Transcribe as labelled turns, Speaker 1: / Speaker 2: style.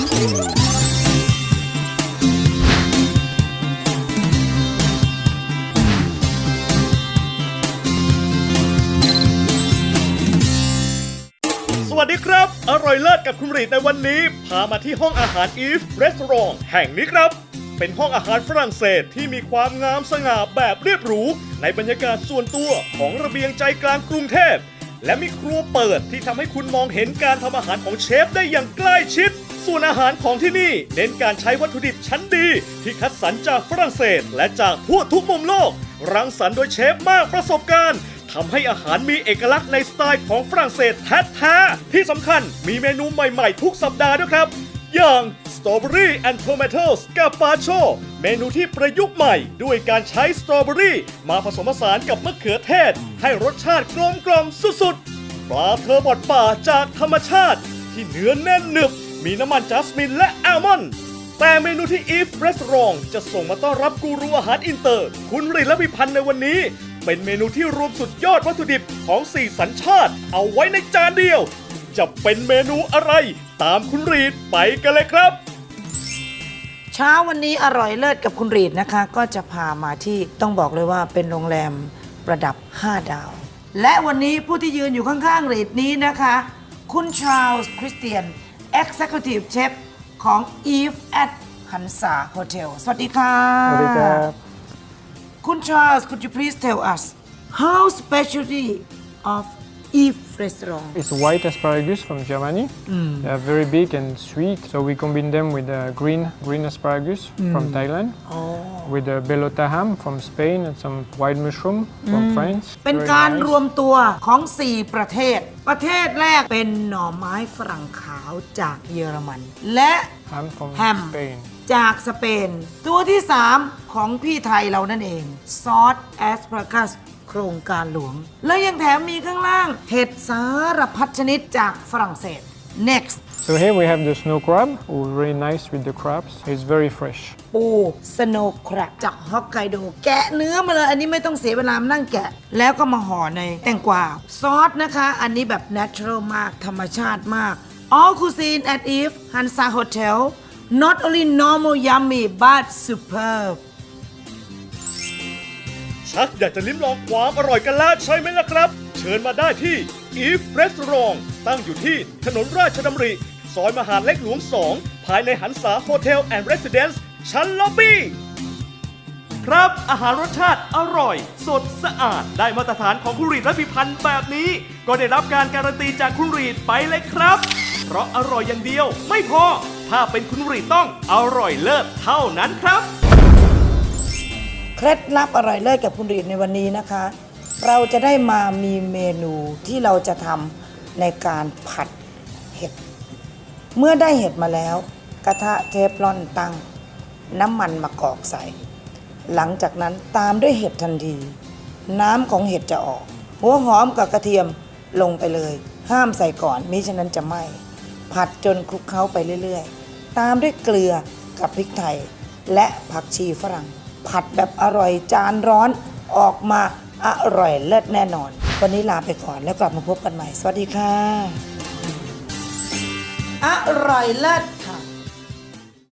Speaker 1: สวัสดีครับ อร่อยเลิศกับคุณรีดในวันนี้ พามาที่ห้องอาหารอีฟรีสอร์ทแห่งนี้ครับ เป็นห้องอาหารฝรั่งเศสที่มีความงามสง่าแบบเรียบหรู ในบรรยากาศส่วนตัวของระเบียงใจกลางกรุงเทพและมีครัวเปิดที่ทำให้คุณมองเห็นการทำอาหารของเชฟได้อย่างใกล้ชิด ส่วนอาหารของที่นี่เน้นการใช้วัตถุดิบชั้นดี ที่คัดสรรจากฝรั่งเศส และจากทั่วทุกมุมโลก รังสรรค์โดยเชฟมากประสบการณ์ทำให้อาหารมีเอกลักษณ์ในสไตล์ของฝรั่งเศสแท้ๆที่สำคัญมีเมนูใหม่ๆ ทุกสัปดาห์ด้วยครับ อย่าง Strawberry and Tomatoes กาปาโชเมนูที่ประยุกต์ใหม่ ด้วยการใช้สตรอเบอรี่มาผสมผสานกับมะเขือเทศ ให้รสชาติกลมกล่อมสุดๆปลาเทอร์บอดป่าจากธรรมชาติ ที่เนื้อแน่นหนึบ มีน้ำมันจัสมินและอัลมอนด์แต่เมนูที่ Eve Restaurant จะส่งมาต้อนรับกูรูอาหารอินเตอร์ คุณริและพิพันธ์ในวันนี้ เป็นเมนูที่รวมสุดยอดวัตถุดิบของ4สัญชาติ เอาไว้ในจานเดียว จะเป็นเมนูอะไร ตามคุณรีดไปกันเลยครับ
Speaker 2: เช้าวันนี้อร่อยเลิศกับคุณรีดนะคะ ก็จะพามาที่ต้องบอกเลยว่าเป็นโรงแรมระดับ 5 ดาว และวันนี้ผู้ที่ยืนอยู่ข้างๆรีดนี้นะคะ คุณชาลส์คริสเตียน Executive Chef ของ Eve at Hansa Hotel สวัสดีค่ะ
Speaker 3: สวัสดีครับ
Speaker 2: คุณชาลส์ could you please tell us how specialty of Eve Restaurant
Speaker 3: It's white asparagus from Germany. They are very big and sweet, so we combine them with uh, green green asparagus from Thailand, with uh, belota ham from Spain and some white mushroom from France.
Speaker 2: เป็น
Speaker 3: Very
Speaker 2: การ
Speaker 3: nice.
Speaker 2: รวมตัวของ 4 ประเทศ ประเทศแรกเป็นหน่อไม้ฝรั่งขาวจากเยอรมัน และ
Speaker 3: ham from
Speaker 2: Ham.
Speaker 3: Spain.
Speaker 2: จากสเปน ตัวที่ 3 ของพี่ไทยเรานั่นเอง ซอสแอสพารากัสโครงการหลวง แล้วยังแถมมีข้างล่าง เห็ดสารพัดชนิดจากฝรั่งเศส next
Speaker 3: So here we have the snow crab, who very nice with the crabs. It's very fresh.
Speaker 2: ปูสโนว์ครบจากฮอกไกโด แกะเนื้อมาเลย อันนี้ไม่ต้องเสียเวลามานั่งแกะ แล้วก็มาห่อในแตงกวาซอสนะคะ อันนี้แบบ natural มาก ธรรมชาติมาก all cuisine at Eve Hansa Hotel not only normal yummy but superb
Speaker 1: ชักอยากจะลิ้มลองความอร่อยกันแล้วใช่ไหมล่ะครับ เชิญมาได้ที่ Eve Restaurant ตั้งอยู่ที่ถนนราชดำริ ซอยมหาดเล็กหลวง 2 ภายในหันษาโฮเทลแอนด์เรสซิเดนซ์ชั้นล็อบบี้ ครับ อาหารรสชาติอร่อย สดสะอาดได้มาตรฐานของคุณรีดและพิพันธ์แบบนี้ ก็ได้รับการการันตีจากคุณรีดไปเลยครับ เพราะอร่อยอย่างเดียวไม่พอ ถ้าเป็นคุณรีต้องอร่อยเลิศเท่านั้นครับ
Speaker 2: เคล็ดลับอร่อยเลิศกับคุณรีในวันนี้นะคะ เราจะได้มามีเมนูที่เราจะทำในการผัดเห็ด เมื่อได้เห็ดมาแล้ว กระทะเทฟลอนตั้ง น้ำมันมะกอกใส่ หลังจากนั้นตามด้วยเห็ดทันที น้ำของเห็ดจะออก หัวหอมกับกระเทียมลงไปเลย ห้ามใส่ก่อนมิฉะนั้นจะไหม้ผัดจนคลุกเคล้าไปเรื่อย ๆ ตามด้วยเกลือกับพริกไทย และผักชีฝรั่ง ผัดแบบอร่อยจานร้อนออกมาอร่อยเลิศแน่นอน วันนี้ลาไปก่อนแล้วกลับมาพบกันใหม่ สวัสดีค่ะ อร่อยเลิศ